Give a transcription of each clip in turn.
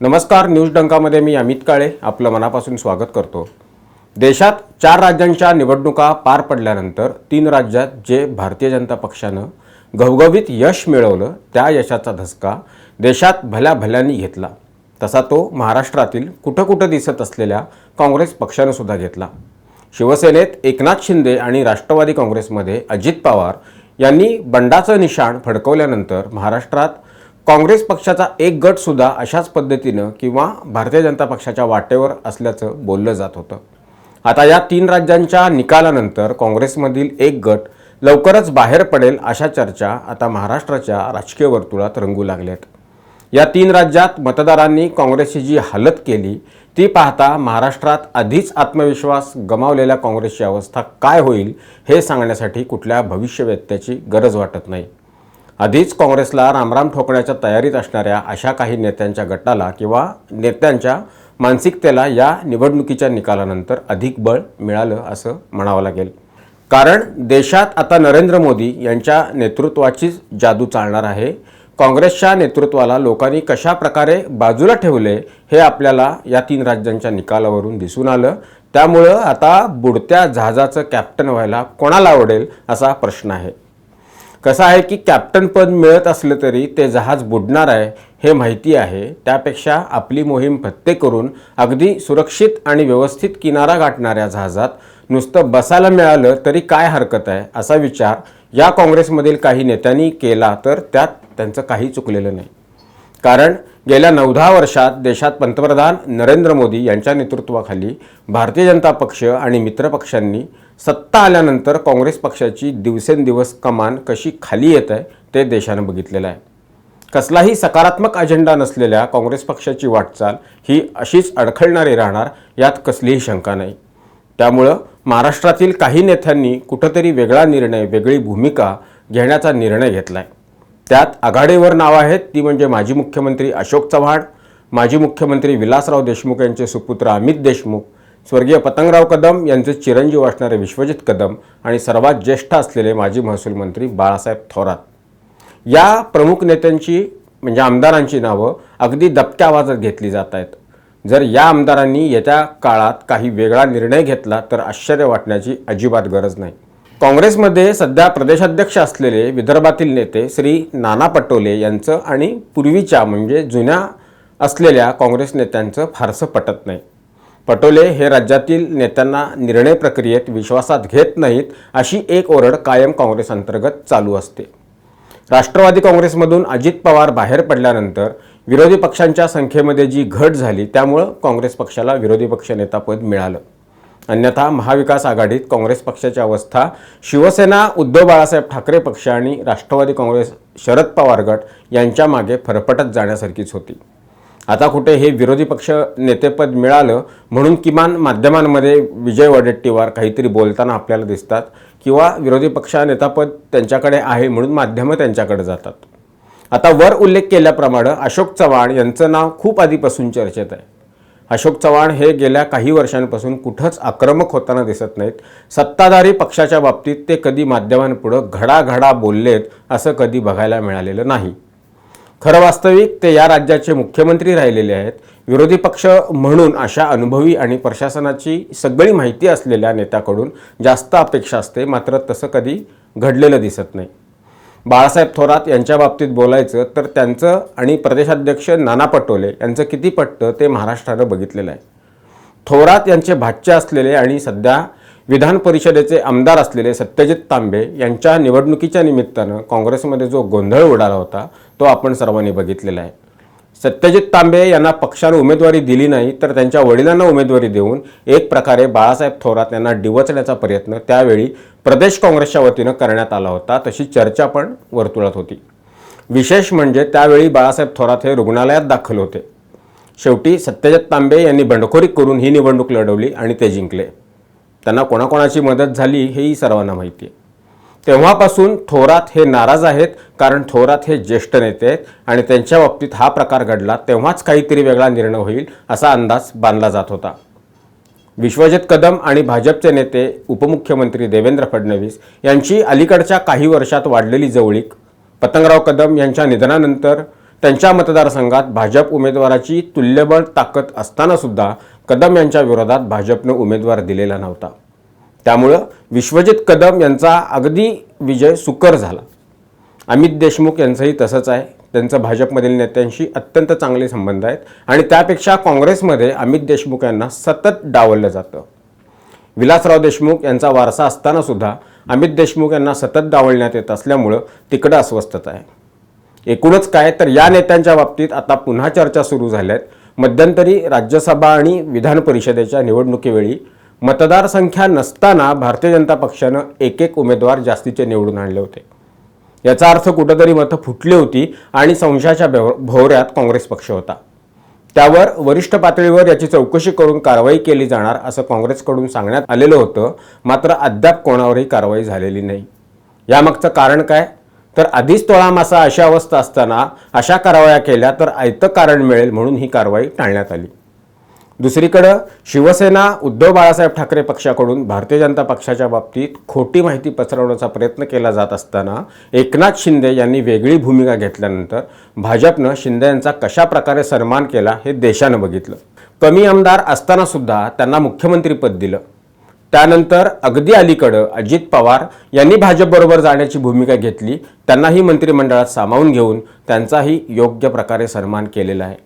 नमस्कार न्यूज डंकामध्ये मी अमित काळे. आपलं मनापासून स्वागत करतो. देशात चार राज्यांच्या निवडणुका पार पडल्यानंतर तीन राज्यात जे भारतीय जनता पक्षानं घवघवीत यश मिळवलं त्या यशाचा धसका देशात भल्या भल्यांनी घेतला. तसा तो महाराष्ट्रातील कुठं कुठं दिसत असलेल्या काँग्रेस पक्षानं सुद्धा घेतला. शिवसेनेत एकनाथ शिंदे आणि राष्ट्रवादी काँग्रेसमध्ये अजित पवार यांनी बंडाचं निशाण फडकवल्यानंतर महाराष्ट्रात काँग्रेस पक्षाचा एक गट सुद्धा अशाच पद्धतीनं किंवा भारतीय जनता पक्षाच्या वाटेवर असल्याचं बोललं जात होतं. आता या तीन राज्यांच्या निकालानंतर काँग्रेसमधील एक गट लवकरच बाहेर पडेल अशा चर्चा आता महाराष्ट्राच्या राजकीय वर्तुळात रंगू लागल्यात. या तीन राज्यात मतदारांनी काँग्रेसची जी हालत केली ती पाहता महाराष्ट्रात आधीच आत्मविश्वास गमावलेल्या काँग्रेसची अवस्था काय होईल हे सांगण्यासाठी कुठल्या भविष्यवेत्याची गरज वाटत नाही. आधीच काँग्रेसला रामराम ठोकण्याच्या तयारीत असणाऱ्या अशा काही नेत्यांच्या गटाला किंवा नेत्यांच्या मानसिकतेला या निवडणुकीच्या निकालानंतर अधिक बळ मिळालं असं म्हणावं लागेल. कारण देशात आता नरेंद्र मोदी यांच्या नेतृत्वाचीच जादू चालणार आहे. काँग्रेसच्या नेतृत्वाला लोकांनी कशा प्रकारे बाजूला ठेवले हे आपल्याला या तीन राज्यांच्या निकालावरून दिसून आलं. त्यामुळं आता बुडत्या जहाजाचं कॅप्टन व्हायला कोणाला आवडेल असा प्रश्न आहे. कसं आहे की कॅप्टन पद मिळत असलं तरी ते जहाज बुडणार आहे हे माहिती आहे. त्यापेक्षा आपली मोहीम फत्ते करून अगदी सुरक्षित आणि व्यवस्थित किनारा गाठणाऱ्या जहाजात नुसतं बसायला मिळालं तरी काय हरकत आहे असा विचार या काँग्रेसमधील काही नेत्यांनी केला तर त्यात त्यांचं काही चुकलेलं नाही. कारण गेल्या नऊ दहा वर्षात देशात पंतप्रधान नरेंद्र मोदी यांच्या नेतृत्वाखाली भारतीय जनता पक्ष आणि मित्रपक्षांनी सत्ता आल्यानंतर काँग्रेस पक्षाची दिवसेंदिवस कमान कशी खाली येत आहे ते देशानं बघितलेलं आहे. कसलाही सकारात्मक अजेंडा नसलेल्या काँग्रेस पक्षाची वाटचाल ही अशीच अडखळणारी राहणार यात कसलीही शंका नाही. त्यामुळं महाराष्ट्रातील काही नेत्यांनी कुठंतरी वेगळा निर्णय वेगळी भूमिका घेण्याचा निर्णय घेतला आहे त्यात आघाडीवर नावं आहेत ती म्हणजे माजी मुख्यमंत्री अशोक चव्हाण माजी मुख्यमंत्री विलासराव देशमुख यांचे सुपुत्र अमित देशमुख स्वर्गीय पतंगराव कदम यांचे चिरंजीव असणारे विश्वजित कदम आणि सर्वात ज्येष्ठ असलेले माजी महसूल मंत्री बाळासाहेब थोरात. या प्रमुख नेत्यांची म्हणजे आमदारांची नावं अगदी दबक्या आवाजात घेतली जात आहेत. जर या आमदारांनी येत्या काळात काही वेगळा निर्णय घेतला तर आश्चर्य वाटण्याची अजिबात गरज नाही. काँग्रेसमध्ये सध्या प्रदेशाध्यक्ष असलेले विदर्भातील नेते श्री नाना पटोले यांचं आणि पूर्वीच्या म्हणजे जुन्या असलेल्या काँग्रेस नेत्यांचं फारसं पटत नाही. पटोले हे राज्यातील नेत्यांना निर्णय प्रक्रियेत विश्वासात घेत नाहीत अशी एक ओरड कायम काँग्रेस अंतर्गत चालू असते. राष्ट्रवादी काँग्रेसमधून अजित पवार बाहेर पडल्यानंतर विरोधी पक्षांच्या संख्येमध्ये जी घट झाली त्यामुळं काँग्रेस पक्षाला विरोधी पक्ष नेतापद मिळालं. अन्यथा महाविकास आघाडीत काँग्रेस पक्षाची अवस्था शिवसेना उद्धव बाळासाहेब ठाकरे पक्ष आणि राष्ट्रवादी काँग्रेस शरद पवार गट यांच्या मागे फरफटत जाण्यासारखीच होती. आता कुठे हे विरोधी पक्ष नेतेपद मिळालं म्हणून किमान माध्यमांमध्ये विजय वडेट्टीवार काहीतरी बोलताना आपल्याला दिसतात किंवा विरोधी पक्ष नेतापद त्यांच्याकडे आहे म्हणून माध्यमं त्यांच्याकडे जातात. आता वर उल्लेख केल्याप्रमाणे अशोक चव्हाण यांचं नाव खूप आधीपासून चर्चेत आहे. अशोक चव्हाण हे गेल्या काही वर्षांपासून कुठंच आक्रमक होताना दिसत नाहीत. सत्ताधारी पक्षाच्या बाबतीत ते कधी माध्यमांपुढं घडाघडा बोललेत असं कधी बघायला मिळालेलं नाही. खरं वास्तविक ते या राज्याचे मुख्यमंत्री राहिलेले आहेत. विरोधी पक्ष म्हणून अशा अनुभवी आणि प्रशासनाची सगळी माहिती असलेल्या नेत्याकडून जास्त अपेक्षा असते मात्र तसं कधी घडलेलं दिसत नाही. बाळासाहेब थोरात यांच्या बाबतीत बोलायचं तर त्यांचं आणि प्रदेशाध्यक्ष नाना पटोले यांचं किती पटतं ते महाराष्ट्रानं बघितलेलं आहे. थोरात यांचे भाच्य असलेले आणि सध्या विधान परिषदेचे आमदार असलेले सत्यजित तांबे यांच्या निवडणुकीच्या निमित्तानं काँग्रेसमध्ये जो गोंधळ उडाला होता तो आपण सर्वांनी बघितलेला आहे. सत्यजित तांबे यांना पक्षानं उमेदवारी दिली नाही तर त्यांच्या वडिलांना उमेदवारी देऊन एक प्रकारे बाळासाहेब थोरात यांना डिवचण्याचा प्रयत्न त्यावेळी प्रदेश काँग्रेसच्या वतीनं करण्यात आला होता तशी चर्चा पण वर्तुळात होती. विशेष म्हणजे त्यावेळी बाळासाहेब थोरात हे रुग्णालयात दाखल होते. शेवटी सत्यजित तांबे यांनी बंडखोरी करून ही निवडणूक लढवली आणि ते जिंकले. त्यांना कोणाकोणाची मदत झाली हेही सर्वांना माहिती आहे. तेव्हापासून थोरात हे नाराज आहेत कारण थोरात हे ज्येष्ठ नेते आहेत आणि त्यांच्या बाबतीत हा प्रकार घडला तेव्हाच काहीतरी वेगळा निर्णय होईल असा अंदाज बांधला जात होता. विश्वजित कदम आणि भाजपचे नेते उपमुख्यमंत्री देवेंद्र फडणवीस यांची अलीकडच्या काही वर्षात वाढलेली जवळीक पतंगराव कदम यांच्या निधनानंतर त्यांच्या मतदारसंघात भाजप उमेदवाराची तुल्यबळ ताकद असताना सुद्धा कदम यांच्या विरोधात भाजपनं उमेदवार दिलेला नव्हता. त्यामुळं विश्वजित कदम यांचा अगदी विजय सुकर झाला. अमित देशमुख यांचंही तसंच आहे. त्यांचं भाजपमधील नेत्यांशी अत्यंत चांगले संबंध आहेत आणि त्यापेक्षा काँग्रेसमध्ये अमित देशमुख यांना सतत डावललं जातं. विलासराव देशमुख यांचा वारसा असतानासुद्धा अमित देशमुख यांना सतत डावलण्यात येत असल्यामुळं तिकडं अस्वस्थता आहे. एकूणच काय तर या नेत्यांच्या बाबतीत आता पुन्हा चर्चा सुरू झाल्या आहेत मध्यंतरी राज्यसभा आणि विधान परिषदेच्या निवडणुकीवेळी मतदारसंख्या नसताना भारतीय जनता पक्षानं एक एक उमेदवार जास्तीचे निवडून आणले होते. याचा अर्थ कुठंतरी मतं फुटली होती आणि संशयाच्या भोवऱ्यात काँग्रेस पक्ष होता. त्यावर वरिष्ठ पातळीवर याची चौकशी करून कारवाई केली जाणार असं काँग्रेसकडून सांगण्यात आलेलं होतं मात्र अद्याप कोणावरही कारवाई झालेली नाही. यामागचं कारण काय? तर आधीच तोळा मासा अशा अवस्था असताना अशा कारवाया केल्या तर आयतं कारण मिळेल म्हणून ही कारवाई टाळण्यात आली. दुसरीकडं शिवसेना उद्धव बाळासाहेब ठाकरे पक्षाकडून भारतीय जनता पक्षाच्या बाबतीत खोटी माहिती पसरवण्याचा प्रयत्न केला जात असताना एकनाथ शिंदे यांनी वेगळी भूमिका घेतल्यानंतर भाजपनं शिंदे यांचा कशा प्रकारे सन्मान केला हे देशानं बघितलं. कमी आमदार असतानासुद्धा त्यांना मुख्यमंत्रीपद दिलं. त्यानंतर अगदी अलीकडं अजित पवार यांनी भाजपबरोबर जाण्याची भूमिका घेतली. त्यांनाही मंत्रिमंडळात सामावून घेऊन त्यांचाही योग्य प्रकारे सन्मान केलेला आहे.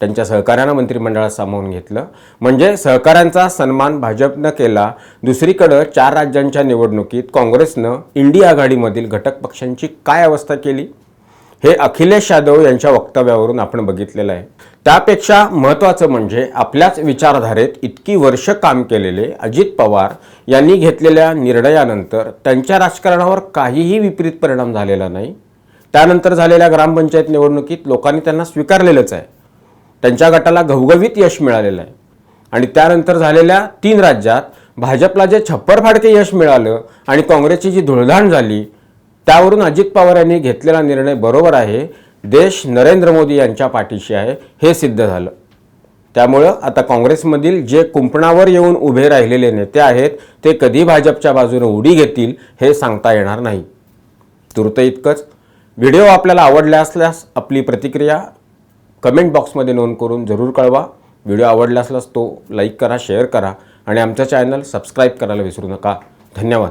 त्यांच्या सहकार्यानं मंत्रिमंडळात सामावून घेतलं. म्हणजे सहकाऱ्यांचा सन्मान भाजपनं केला. दुसरीकडं चार राज्यांच्या निवडणुकीत काँग्रेसनं इंडिया आघाडीमधील घटक पक्षांची काय अवस्था केली? हे अखिलेश यादव यांच्या वक्तव्यावरून आपण बघितलेलं आहे. त्यापेक्षा महत्त्वाचं म्हणजे आपल्याच विचारधारेत इतकी वर्ष काम केलेले अजित पवार यांनी घेतलेल्या निर्णयानंतर त्यांच्या राजकारणावर काहीही विपरीत परिणाम झालेला नाही. त्यानंतर झालेल्या ग्रामपंचायत निवडणुकीत लोकांनी त्यांना स्वीकारलेलंच आहे. त्यांच्या गटाला घवघवीत यश मिळालेलं आहे. आणि त्यानंतर झालेल्या तीन राज्यात भाजपला जे छप्परफाडके यश मिळालं आणि काँग्रेसची जी धुळधाण झाली त्यावरून अजित पवार यांनी घेतलेला निर्णय बरोबर आहे. देश नरेंद्र मोदी यांच्या पाठीशी आहे. हे सिद्ध झालं. त्यामुळं आता काँग्रेसमधील जे कुंपणावर येऊन उभे राहिलेले नेते आहेत ते कधी भाजपच्या बाजूने उडी घेतील हे सांगता येणार नाही. तुर्त इतकंच. व्हिडिओ आपल्याला आवडला असल्यास आपली प्रतिक्रिया कमेंट बॉक्समध्ये नोंद करून जरूर कळवा. व्हिडिओ आवडला असल्यास तो लाईक करा शेअर करा आणि आमचं चॅनल सबस्क्राईब करायला विसरू नका. धन्यवाद.